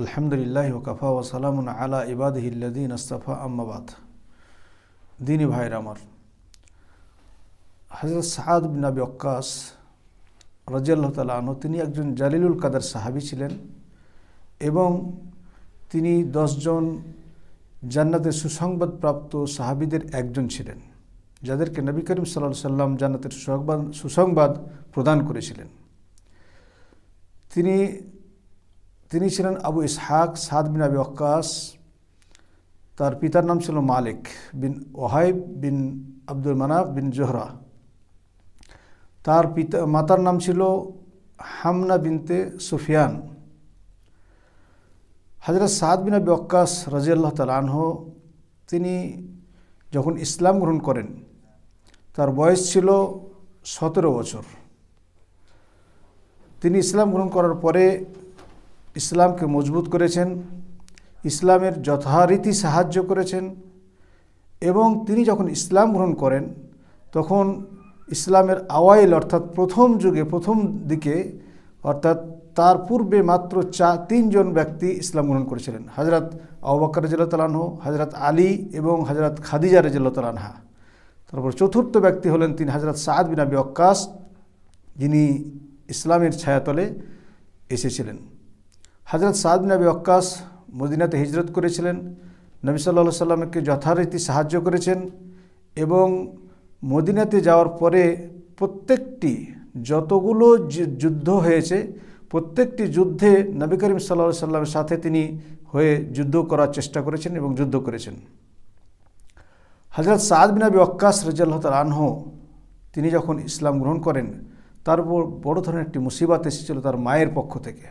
আলহামদুলিল্লাহ ওকাফা ওসালাম আলা ইবাদহিল্লাদিন আস্তফা আম্মাবাদ দিনী ভাইয়ের আমার হজরত সাদ বিন আবি অক্কাস রাজিয়াল্লাহ তালা তিনি একজন জালিলুল কাদার সাহাবি ছিলেন এবং তিনি দশজন জান্নাতের সুসংবাদপ্রাপ্ত সাহাবিদের একজন ছিলেন, যাদেরকে নবী করিম সাল্লাহ সাল্লাম জান্নাতের সুসংবাদ সুসংবাদ প্রদান করেছিলেন। তিনি তিনি ছিলেন আবু ইসহাক সাদ বিন আবি অক্কাস তার পিতার নাম ছিল মালিক বিন ওহাইব বিন আব্দুল মানাফ বিন জোহরা। তার পিতা, মাতার নাম ছিল হামনা বিনতে সুফিয়ান। হজরত সাদ বিন আবি অক্কাস রাজিয়াল্লাহ তালাহ তিনি যখন ইসলাম গ্রহণ করেন, তার বয়স ছিল সতেরো বছর। তিনি ইসলাম গ্রহণ করার পরে ইসলামকে মজবুত করেছেন, ইসলামের যথারীতি সাহায্য করেছেন এবং তিনি যখন ইসলাম গ্রহণ করেন, তখন ইসলামের আওয়াইল অর্থাৎ প্রথম যুগে, প্রথম দিকে অর্থাৎ তার পূর্বে মাত্র চা, তিনজন ব্যক্তি ইসলাম গ্রহণ করেছিলেন। হজরত আবাক্কর রাজিল্লাহ হজরত আলী এবং হজরত খাদিজা রাজিল্লাহ তারপর চতুর্থ ব্যক্তি হলেন তিনি হজরত সাদ বিন আবি অক্কাস যিনি ইসলামের ছায়াতলে এসেছিলেন। হজরত সাদ বিন আবি অক্কাস মদিনাতে হিজরত করেছিলেন। নবী সাল্লা সাল্লামকে যথারীতি সাহায্য করেছেন এবং মদিনাতে যাওয়ার পরে প্রত্যেকটি যতগুলো যুদ্ধ হয়েছে, প্রত্যেকটি যুদ্ধে নবী করিম সাল্লা সাল্লামের সাথে তিনি হয়ে যুদ্ধ করার চেষ্টা করেছেন এবং যুদ্ধ করেছেন। হজরত সাদ বিন আবি অক্কাস রাজিয়াল্লাহ আনহ, তিনি যখন ইসলাম গ্রহণ করেন, তার উপর বড় ধরনের একটি মুসিবাত এসেছিল তার মায়ের পক্ষ থেকে।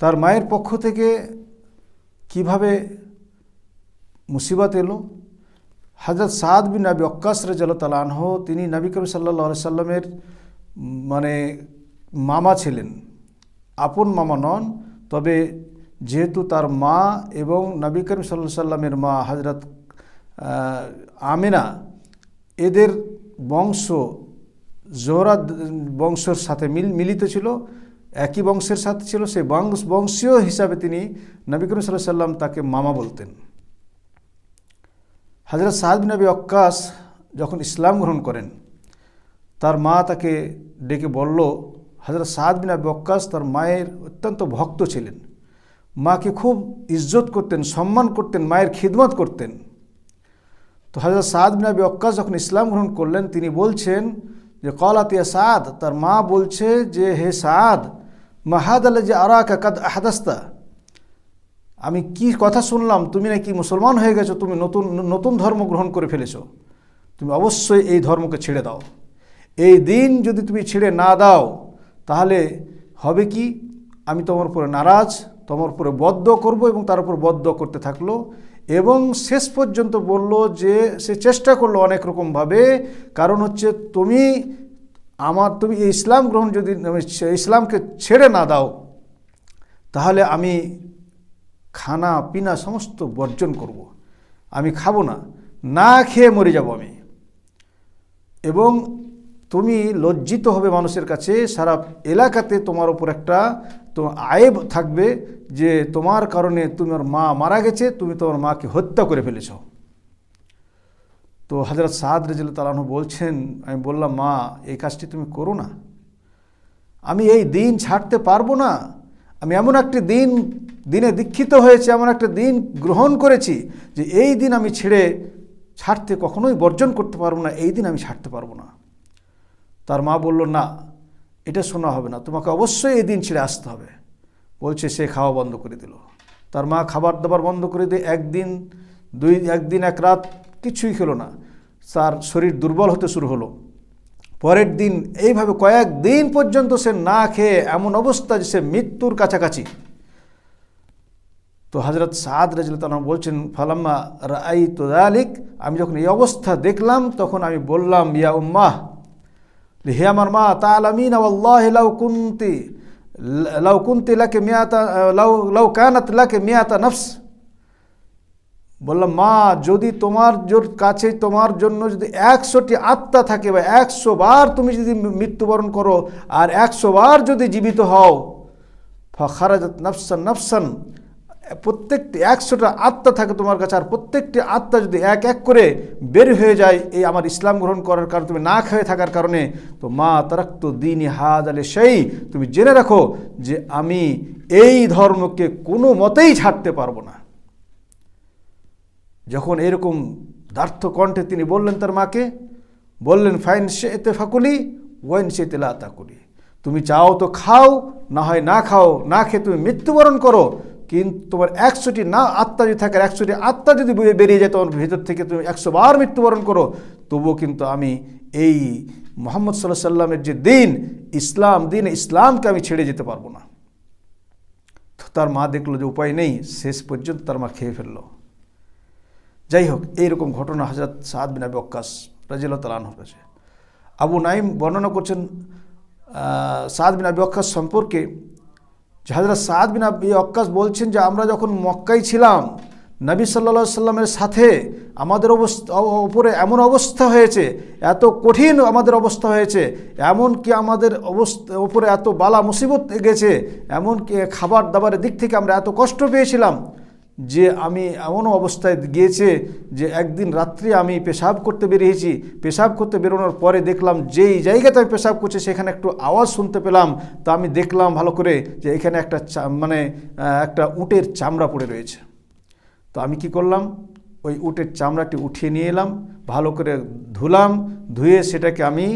তার মায়ের পক্ষ থেকে কীভাবে মুসিবত এলো? হজরত সাদ বিন নবী অক্কাস রাজতালানহ তিনি নবী কবি সাল্লা সাল্লামের মানে মামা ছিলেন। আপন মামা নন, তবে যেহেতু তার মা এবং নবী করিম সাল্লা সাল্লামের মা হজরত আমেনা, এদের বংশ জোহরা বংশের সাথে মিল, মিলিত ছিল। একই বংশের সাথে ছিল, সেই বংশ, বংশীয় হিসাবে তিনি নবী করিম সাল্লাহ সাল্লাম তাকে মামা বলতেন। হজরত সাহাদ নবী অক্কাস যখন ইসলাম গ্রহণ করেন, তার মা তাকে ডেকে বলল হজরত সাহাদ বিন আবি অক্কাস তার মায়ের অত্যন্ত ভক্ত ছিলেন। মাকে খুব ইজ্জত করতেন, সম্মান করতেন, মায়ের খিদমত করতেন। তো হজরত সাদ বিন আবি অক্কাস যখন ইসলাম গ্রহণ করলেন, তিনি বলছেন যে কলাতিয়া সাদ। তার মা বলছে যে, হে সাদ মাহাদ আল্লাহ যে আরাকা কাদ আহাদাস্তা। আমি কি কথা শুনলাম? তুমি নাকি মুসলমান হয়ে গেছো, তুমি নতুন নতুন ধর্ম গ্রহণ করে ফেলেছো। তুমি অবশ্যই এই ধর্মকে ছেড়ে দাও। এই দিন যদি তুমি ছেড়ে না দাও, তাহলে হবে কি? আমি তোমার উপরে নারাজ, তোমার উপরে বদ্ধ করব এবং তার উপর বদ্ধ করতে থাকল এবং শেষ পর্যন্ত বলল যে, সে চেষ্টা করল অনেক রকমভাবে। কারণ হচ্ছে তুমি আমার তুমি ইসলাম গ্রহণ যদি ইসলামকে ছেড়ে না দাও, তাহলে আমি খানা, পিনা সমস্ত বর্জন করব। আমি খাব না না খেয়ে মরে যাব আমি এবং তুমি লজ্জিত হবে মানুষের কাছে, সারা এলাকাতে তোমার ওপর একটা তো আয়েব থাকবে যে তোমার কারণে তোমার মা মারা গেছে, তুমি তোমার মাকে হত্যা করে ফেলেছ তো হজরত সাদ রেজুল তালাহ বলছেন, আমি বললাম, মা, এই কাজটি তুমি করো না। আমি এই দিন ছাড়তে পারব না। আমি এমন একটি দিন, দিনে দীক্ষিত হয়েছে, এমন একটা দিন গ্রহণ করেছি যে এই দিন আমি ছেড়ে ছাড়তে কখনোই বর্জন করতে পারব না, এই দিন আমি ছাড়তে পারব না। তার মা বলল, না, এটা শোনা হবে না। তোমাকে অবশ্যই এই দিন ছেড়ে আসতে হবে। বলছে, সে খাওয়া বন্ধ করে দিল। তার মা খাবার দাবার বন্ধ করে দিয়ে একদিন, দুই, একদিন, এক রাত কিছুই খেলো না। তার শরীর দুর্বল হতে শুরু হলো। পরের দিন এইভাবে কয়েক দিন পর্যন্ত সে না খেয়ে এমন অবস্থা যে সে মৃত্যুর কাছাকাছি। তো হজরত সাদ রাজিল বলছেন, ফালাম্মা রাই তো আলিক আমি যখন এই অবস্থা দেখলাম, তখন আমি বললাম, ইয়া উম্মাহ, হে আমার মা তালামিন আল্লাহ কুন্তি, লাউ কুন্তি লাকে মিয়াতা, লাউ লাউ কানাত লাকে মিয়াতা নফস। বললাম, মা, যদি তোমার কাছে, তোমার জন্য যদি একশোটি আত্মা থাকে বা একশো বার তুমি যদি মৃত্যুবরণ করো আর একশো বার যদি জীবিত হও, ফখারাজাত নাফসান নাফসান, প্রত্যেকটি একশোটা আত্মা থাকে তোমার কাছে আর প্রত্যেকটি আত্মা যদি এক এক করে বের হয়ে যায়, এই আমার ইসলাম গ্রহণ করার কারণে, তুমি না খেয়ে থাকার কারণে, তো মা, তারাক্ত দিন হাদ আলে সেই তুমি জেনে রাখো যে আমি এই ধর্মকে কোনো মতেই ছাড়তে পারব না। যখন এরকম দার্থ কণ্ঠে তিনি বললেন তার মাকে, বললেন, ফাইন সে এতে ফাকুলি, ওয়াইন সে তেলা তাকুলি। তুমি চাও তো খাও, না হয় না খাও, না খেয়ে তুমি মৃত্যুবরণ করো, কিন্তু তোমার একশোটি না আত্মা যদি থাকে একশোটি আত্মা যদি বেরিয়ে যায় তোমার ভিতর থেকে তুমি একশো বার মৃত্যুবরণ করো। তবুও কিন্তু আমি এই মোহাম্মদ সাল্লাহ সাল্লামের যে দিন, ইসলাম, দিন ইসলামকে আমি ছেড়ে যেতে পারব না। তো তার মা দেখল যে উপায় নেই, শেষ পর্যন্ত তার মা খেয়ে ফেলল। যাই হোক এইরকম ঘটনা হজরত সাদ বিন আবি অক্কাস রাজিল্লা তালানহর কাছে আবু নাইম বর্ণনা করছেন সাদ বিন আবি অক্কাস সম্পর্কে যে হজরত সাদ বিন আবি অক্কাস বলছেন যে আমরা যখন মক্কাই ছিলাম, নবী সাল্লা সাল্লামের সাথে আমাদের অবস্থা উপরে এমন অবস্থা হয়েছে, এত কঠিন আমাদের অবস্থা হয়েছে এমন কি আমাদের অবস্থা উপরে এত বালা মুসিবত গেছে এমন কি খাবার দাবারের দিক থেকে আমরা এত কষ্ট পেয়েছিলাম। যে আমি এমনও অবস্থায় গিয়েছে যে একদিন রাত্রি আমি পেশাব করতে বেরিয়েছি। পেশাব করতে বেরোনোর পরে দেখলাম যেই জায়গাতে আমি পেশাব করছি সেখানে একটু আওয়াজ শুনতে পেলাম। তা আমি দেখলাম ভালো করে যে এখানে একটা মানে একটা উটের চামড়া পড়ে রয়েছে। তো আমি কি করলাম? ওই উটের চামড়াটি উঠিয়ে নিয়ে এলাম। ভালো করে ধুলাম। ধুয়ে সেটাকে আমি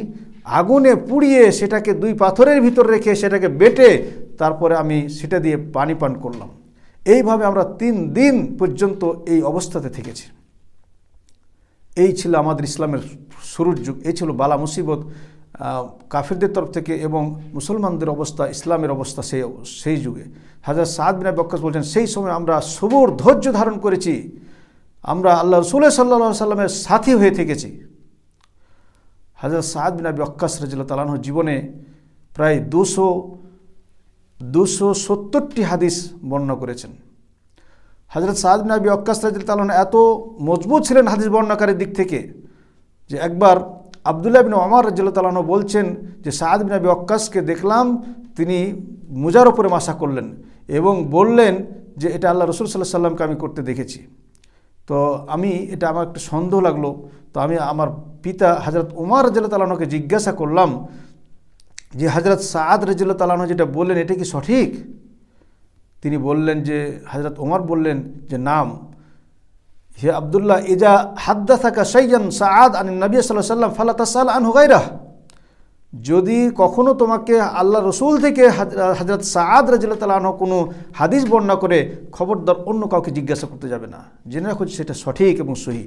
আগুনে পুড়িয়ে সেটাকে দুই পাথরের ভিতর রেখে সেটাকে বেটে তারপরে আমি সেটা দিয়ে পানি পান করলাম। এইভাবে আমরা তিন দিন পর্যন্ত এই অবস্থাতে থেকেছি। এই ছিল আমাদের ইসলামের শুরুর যুগ। এই ছিল বালা মুসিবত কাফিরদের তরফ থেকে এবং মুসলমানদের অবস্থা, ইসলামের অবস্থা সেই সেই যুগে। হাজার সাদ বিনা বক্কাস বলছেন, সেই সময় আমরা সবুর ধৈর্য ধারণ করেছি। আমরা আল্লাহ রসুলের সাল্লা সাল্লামের সাথী হয়ে থেকেছি। হাজার সাদ বিনা বক্কাস রাজিল্লা তালাহর জীবনে প্রায় দুশো দুশো সত্তরটি হাদিস বর্ণনা করেছেন। হজরত সাদ বিন আবি অক্কাস রাজিল তালন এত মজবুত ছিলেন হাদিস বর্ণনাকারীর দিক থেকে যে একবার আবদুল্লাহ বিন ওমর রাজিল্লা তালাহ বলছেন যে সাদ বিন আবি অক্কাসকে দেখলাম, তিনি মুজার ওপরে মাসা করলেন এবং বললেন যে এটা আল্লাহ রসুল সাল্লাহ সাল্লামকে আমি করতে দেখেছি। তো আমি, এটা আমার একটু সন্দেহ লাগল। তো আমি আমার পিতা হজরত উমার তালাহকে জিজ্ঞাসা করলাম যে হজরত সাদ রাজিল্লা তালাহ যেটা বললেন, এটা কি সঠিক? তিনি বললেন যে হজরত ওমর বললেন যে, নাম। হে আবদুল্লাহ, ইজা হাদ্দা থাকা সৈয়ন সাদ আন নবী সাল্লাহ সাল্লাম ফালা তাসাল আন হুগাইরা যদি কখনো তোমাকে আল্লাহ রসুল থেকে হজরত সাদ রাজিল্লা তালাহ কোনো হাদিস বর্ণনা করে খবরদার অন্য কাউকে জিজ্ঞাসা করতে যাবে না। জেনে রাখো সেটা সঠিক এবং সহি।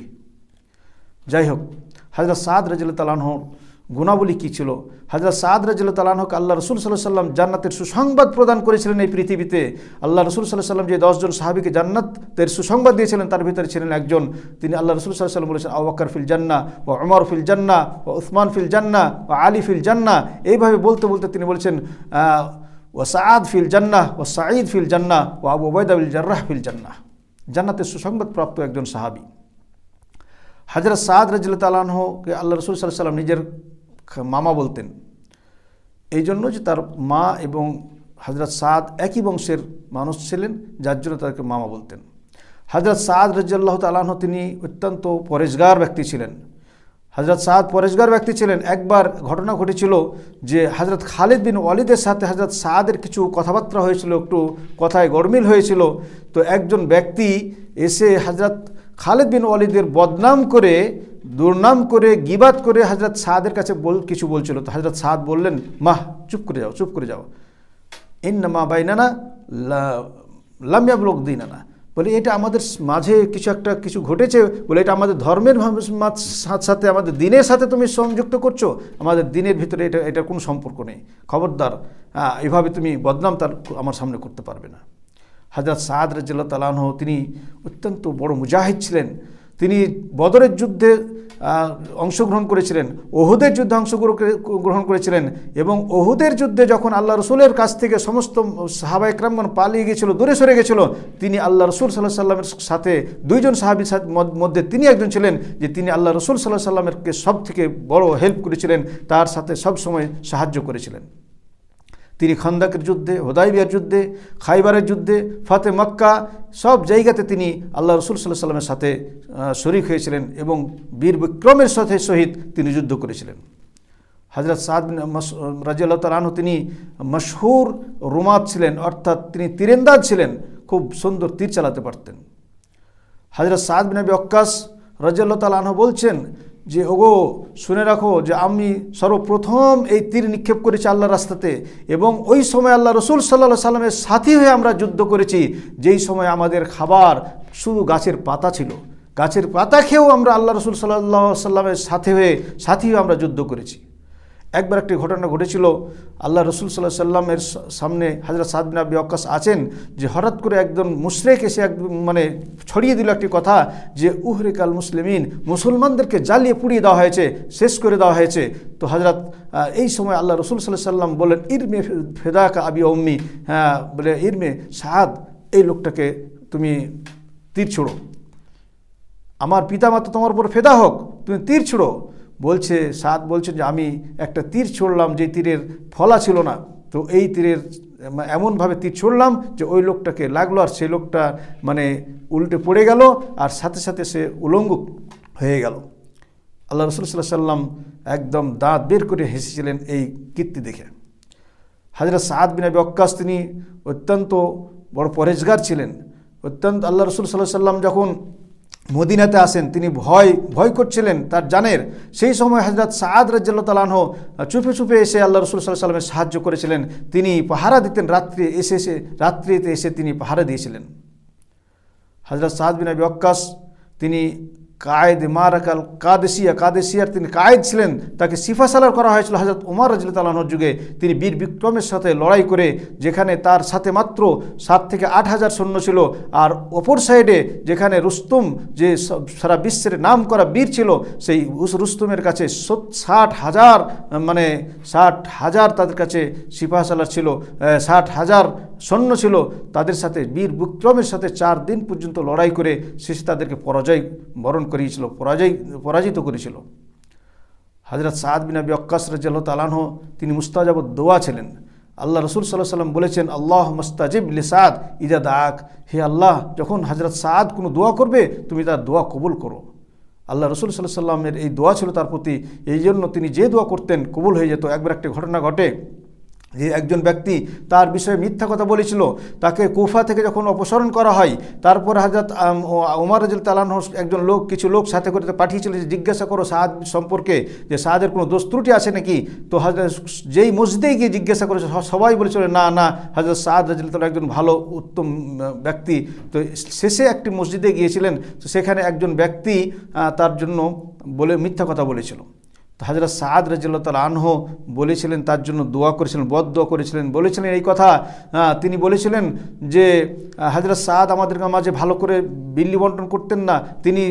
যাই হোক হজরত সাদ রাজিল্লা তালাহর গুণাবলী কী ছিল? হজরত সাদ রাজিল্লা তালাহকে আল্লাহ রসুল সাল্লাহ সাল্লাম জান্নাতের সুসংবাদ প্রদান করেছিলেন এই পৃথিবীতে। আল্লাহ রসুল সাল্লাহ সাল্লাম যে দশজন সাহাবিকে জান্নাতের সুসংবাদ দিয়েছিলেন, তার ভিতরে ছিলেন একজন। তিনি আল্লাহ রসুল সাল্লাহ সাল্লাম বলেছেন আবাক্কর ফিল জান্না ও অমর ফিল জান্না ও উসমান ফিল জান্না ও আলী ফিল জান্না এইভাবে বলতে বলতে তিনি বলেছেন ও সাদ ফিল জান্না ও সাঈদ ফিল জান্না ও আবু ওবায়দা বিল জার্রাহ ফিল জান্না জান্নাতের সুসংবাদ প্রাপ্ত একজন সাহাবী। হাজরত সাদ রাজিল তালাহকে আল্লাহ রসুল সাল্লাহ সাল্লাম নিজের মামা বলতেন। এই জন্য যে তার মা এবং হজরত সাদ একই বংশের মানুষ ছিলেন, যার জন্য তাদেরকে মামা বলতেন। হজরত সাদ রাজিয়াল্লাহ তালাহ তিনি অত্যন্ত পরেশগার ব্যক্তি ছিলেন। হজরত সাদ পরেশগার ব্যক্তি ছিলেন। একবার ঘটনা ঘটেছিল যে হজরত খালিদ বিন ওয়ালিদের সাথে হজরত সাদের কিছু কথাবার্তা হয়েছিল, একটু কথায় গরমিল হয়েছিল। তো একজন ব্যক্তি এসে হজরত খালিদ বিন ওয়ালিদের বদনাম করে দুর্নাম করে গিবাত করে হজরত সাদের কাছে বল, কিছু বলছিল। তো হজরত সাদ বললেন, মাহ, চুপ করে যাও, চুপ করে যাও। ইন মা ইন্নামা বাইনানা লোক দিনানা। বলে, এটা আমাদের মাঝে কিছু একটা, কিছু ঘটেছে। বলে, এটা আমাদের ধর্মের সাথে সাথে, আমাদের দিনের সাথে তুমি সংযুক্ত করছ। আমাদের দিনের ভিতরে এটা, এটার কোনো সম্পর্ক নেই। খবরদার এভাবে তুমি বদনাম তার আমার সামনে করতে পারবে না। হাজরত সাদ রাজিল্লা তালাহ তিনি অত্যন্ত বড় মুজাহিদ ছিলেন। তিনি বদরের যুদ্ধে অংশগ্রহণ করেছিলেন, ওহুদের যুদ্ধে অংশগ্রহণ গ্রহণ করেছিলেন এবং ওহুদের যুদ্ধে যখন আল্লাহ রসুলের কাছ থেকে সমস্ত সাহাবা একরামগণ পালিয়ে গিয়েছিল, দূরে সরে গেছিল তিনি আল্লাহ রসুল সাল্লাহ সাল্লামের সাথে দুইজন সাহাবির মধ্যে তিনি একজন ছিলেন যে তিনি আল্লাহ রসুল সাল্লাহ সাল্লামেরকে সব থেকে বড় হেল্প করেছিলেন, তার সাথে সব সময় সাহায্য করেছিলেন। তিনি খন্দাকের যুদ্ধে, হোদাইবিয়ার যুদ্ধে, খাইবারের যুদ্ধে, ফাতে মক্কা, সব জায়গাতে তিনি আল্লাহ রসুল সাল্লাহ সাল্লামের সাথে শরিক হয়েছিলেন এবং বীর বিক্রমের সাথে সহিত তিনি যুদ্ধ করেছিলেন। হজরত সাদ বিন রাজিয়াল্লাহ তালাহু তিনি মশহুর রুমাত ছিলেন, অর্থাৎ তিনি তীরেন্দাজ ছিলেন, খুব সুন্দর তীর চালাতে পারতেন। হজরত সাদ বিন আবি অক্কাস রাজিয়াল্লাহ তালাহ বলছেন যে, ওগো, শুনে রাখো যে, আমি সর্বপ্রথম এই তীর নিক্ষেপ করেছি আল্লাহ রাস্তাতে এবং ওই সময় আল্লাহ রসুল সাল্লা সাল্লামের সাথী হয়ে আমরা যুদ্ধ করেছি। যেই সময় আমাদের খাবার শুধু গাছের পাতা ছিল। গাছের পাতা খেয়েও আমরা আল্লাহ রসুল সাল্লাহ সাল্লামের সাথে হয়ে, সাথী হয়ে আমরা যুদ্ধ করেছি। একবার একটি ঘটনা ঘটেছিল। আল্লাহ রসুল সাল্লাহ সাল্লামের সামনে হাজরত সাদবিন আবি অক্কাস আছেন যে হঠাৎ করে একজন মুশরেক এসে এক মানে ছড়িয়ে দিল একটি কথা যে উহরিক আল মুসলিমিন, মুসলমানদেরকে জ্বালিয়ে পুড়িয়ে দেওয়া হয়েছে, শেষ করে দেওয়া হয়েছে। তো হজরত এই সময় আল্লাহ রসুল সাল্লাহ সাল্লাম বলেন ইরমে ফেদাকা আবি অম্মি হ্যাঁ বলে, ইরমে সাদ, এই লোকটাকে তুমি তীর ছোড়ো। আমার পিতামাতা তোমার উপর ফেদা হোক, তুমি তীর ছোড়ো। বলছে, সাদ বলছে যে, আমি একটা তীর ছুড়লাম যে তীরের ফলা ছিল না। তো এই তীরের, এমনভাবে তীর ছুড়লাম যে ওই লোকটাকে লাগল আর সেই লোকটা মানে উল্টে পড়ে গেল আর সাথে সাথে সে উলঙ্গ হয়ে গেল। আল্লাহ রসুল সাল্লাহ সাল্লাম একদম দাঁত বের করে হেসেছিলেন এই কীর্তি দেখে। হাজরত সাদ বিন আবি তিনি অত্যন্ত বড় পরেজগার ছিলেন। অত্যন্ত, আল্লাহ রসুল সাল্লাহ সাল্লাম যখন মদিনাতে আসেন তিনি ভয় ভয় করছিলেন তার জানের। সেই সময় হজরত সাদ রাজ্লাহ চুপে চুপে এসে আল্লাহ রসুল সাল্লাহ সাল্লামের সাহায্য করেছিলেন। তিনি পাহারা দিতেন, রাত্রি এসে এসে, রাত্রিতে এসে তিনি পাহারা দিয়েছিলেন। হজরত সাদ বিন আবি অক্কাস তিনি কায়েদ মারাকাল কাদেশিয়া, কাদেশিয়ার তিনি কায়েদ ছিলেন। তাকে সিফাসালার করা হয়েছিল হজরত উমার রাজিল তালাহর যুগে। তিনি বীর বিক্রমের সাথে লড়াই করে, যেখানে তার সাথে মাত্র সাত থেকে আট হাজার সৈন্য ছিল, আর অপর সাইডে যেখানে রুস্তুম যে সারা বিশ্বের নাম করা বীর ছিল, সেই রুস্তুমের কাছে ষাট হাজার মানে ষাট হাজার তাদের কাছে সিপাহসালার ছিল ষাট হাজার সৈন্য ছিল। তাদের সাথে বীর বিক্রমের সাথে চার দিন পর্যন্ত লড়াই করে, শেষে তাদেরকে পরাজয় বরণ করিয়েছিল, পরাজয়, পরাজিত করেছিল। হজরত সাদ বিন আবি অক্কাস রাজ্লাহ তালাহ তিনি মুস্তাজাব দোয়া ছিলেন। আল্লাহ রসুল সাল্লাহ সাল্লাম বলেছেন আল্লাহ মুস্তাজিব লিসাদ ইজা দাক হে আল্লাহ, যখন হজরত সাদ কোনো দোয়া করবে, তুমি তার দোয়া কবুল করো। আল্লাহ রসুল সাল্লাহ সাল্লামের এই দোয়া ছিল তার প্রতি। এই জন্য তিনি যে দোয়া করতেন, কবুল হয়ে যেত। একবার একটি ঘটনা ঘটে। যে একজন ব্যক্তি তার বিষয়ে মিথ্যা কথা বলেছিল, তাকে কুফা থেকে যখন অপসারণ করা হয়, তারপর হাজরত ওমর রাজুল তালান একজন লোক, কিছু লোক সাথে করে পাঠিয়েছিল যে জিজ্ঞাসা করো সাদ সম্পর্কে যে সাদের কোনো দোষ ত্রুটি আছে নাকি? তো হাজরত যেই মসজিদে গিয়ে জিজ্ঞাসা করেছে সবাই বলেছিল, না না হাজরত সাদ রাজুল তালা একজন ভালো, উত্তম ব্যক্তি। তো শেষে একটি মসজিদে গিয়েছিলেন, তো সেখানে একজন ব্যক্তি তার জন্য বলে মিথ্যা কথা বলেছিল। তো হাজরত সাদ রাজিল্লা তাল আনহ বলেছিলেন, তার জন্য দোয়া করেছিলেন বদ করেছিলেন, বলেছিলেন এই কথা। তিনি বলেছিলেন যে হাজরত সাদ আমাদের মাঝে ভালো করে বিল্লি বন্টন করতেন না, তিনি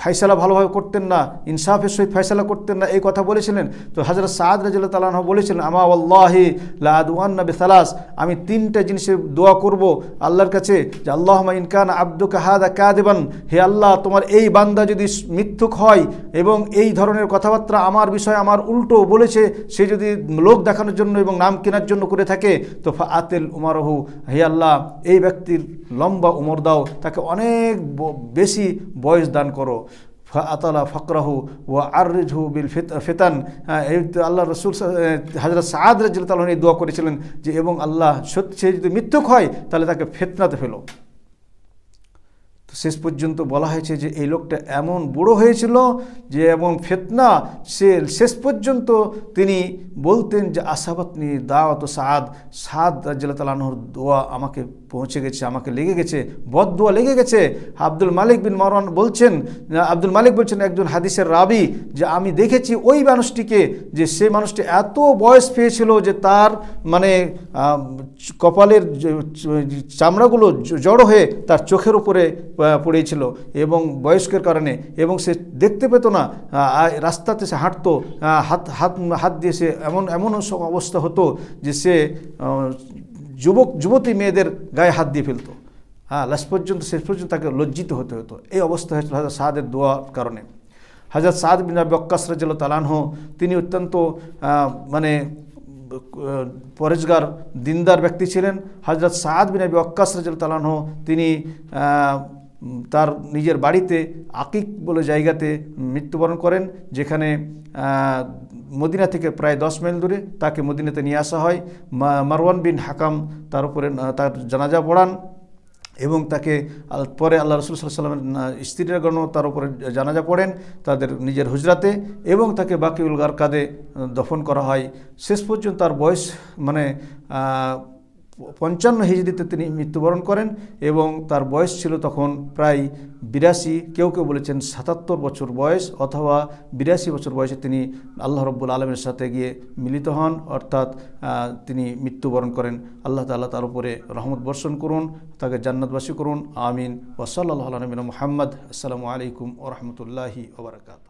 ফয়সালা ভালোভাবে করতেন না, ইনসাফের সহিত ফয়সালা করতেন না, এই কথা বলেছিলেন। তো হাজরত সাদ রাজিল্লা তাল আনহ বলেছিলেন, আমা আল্লাহি লাদওয়ান নবী সালাস আমি তিনটা জিনিসের দোয়া করব আল্লাহর কাছে, যে আল্লাহ ইনকান আব্দুকা হাদা কাদেবান হে আল্লাহ, তোমার এই বান্দা যদি মিথ্যুক হয় এবং এই ধরনের কথাবার্তা আমার বিষয়ে আমার উল্টো বলেছে সে যদি লোক দেখানোর জন্য এবং নাম কেনার জন্য করে থাকে তো ফা আতেল উমারহু হে আল্লাহ এই ব্যক্তির লম্বা উমর দাও তাকে অনেক বেশি বয়স দান করো। আতালা ফকরাহু ও আরহু বিল ফিত- ফেতান। হ্যাঁ, আল্লাহ রসুল হাজরত সাদ রাজিল এই দোয়া করেছিলেন যে এবং আল্লাহ সত্যি সে যদি মৃত্যুক হয় তাহলে তাকে ফেতনাতে ফেলো। তো শেষ পর্যন্ত বলা হয়েছে যে এই লোকটা এমন বুড়ো হয়েছিল যে এমন ফেতনা, সে শেষ পর্যন্ত তিনি বলতেন যে আশাবাতনি দাওয়াত সাদ সাদ রাজ্জাল তালাহর দোয়া আমাকে পৌঁছে গেছে, আমাকে লেগে গেছে, বদ দোয়া লেগে গেছে। আব্দুল মালিক বিন মারওয়ান বলছেন, আব্দুল মালিক বলছেন একজন হাদিসের রাবি যে, আমি দেখেছি ওই মানুষটিকে যে, সে মানুষটি এত বয়স পেয়েছিল যে, তার মানে কপালের চামড়াগুলো জড়ো হয়ে তার চোখের উপরে পড়েছিল এবং বয়স্কের কারণে এবং সে দেখতে পেত না রাস্তাতে সে হাঁটতো হাত হাত হাত দিয়ে সে এমন এমন অবস্থা হতো যে সে যুবক, যুবতী মেয়েদের গায়ে হাত দিয়ে ফেলতো। হ্যাঁ লাস্ট পর্যন্ত, শেষ পর্যন্ত তাকে লজ্জিত হতে হতো। এই অবস্থা হয়েছিল হাজার সাদের দোয়ার কারণে। হাজার সাদ বিন আবি অক্কাস রাজিয়াল তালানহ তিনি অত্যন্ত মানে পরেজগার, দিনদার ব্যক্তি ছিলেন। হজরত সাদ বিন আবি অক্কাস রাজুল তালাহ তিনি তার নিজের বাড়িতে আকিক বলে জায়গাতে মৃত্যুবরণ করেন, যেখানে মদিনা থেকে প্রায় দশ মাইল দূরে তাকে মদিনাতে নিয়ে আসা হয়। মারওয়ান বিন হাকাম তার উপরে তার জানাজা পড়ান এবং তাকে পরে আল্লাহ রসুল সাল্লামের স্ত্রীরাগণ তার উপরে জানাজা পড়েন তাদের নিজের হুজরাতে এবং তাকে বাকিউল গারকাদে দফন করা হয়। শেষ পর্যন্ত তার বয়স মানে পঞ্চান্ন হিজড়িতে তিনি মৃত্যুবরণ করেন এবং তার বয়স ছিল তখন প্রায় বিরাশি। কেউ কেউ বলেছেন সাতাত্তর বছর বয়স অথবা বিরাশি বছর বয়সে তিনি আল্লাহ রব্বুল আলমের সাথে গিয়ে মিলিত হন, অর্থাৎ তিনি মৃত্যুবরণ করেন। আল্লাহ তাল্লাহ তার উপরে রহমত বর্ষণ করুন, তাকে জান্নাতবাসী করুন। আমিন। ওসল্লাহ নবীন মোহাম্মদ। আসসালামু আলাইকুম ও ওবরাকাত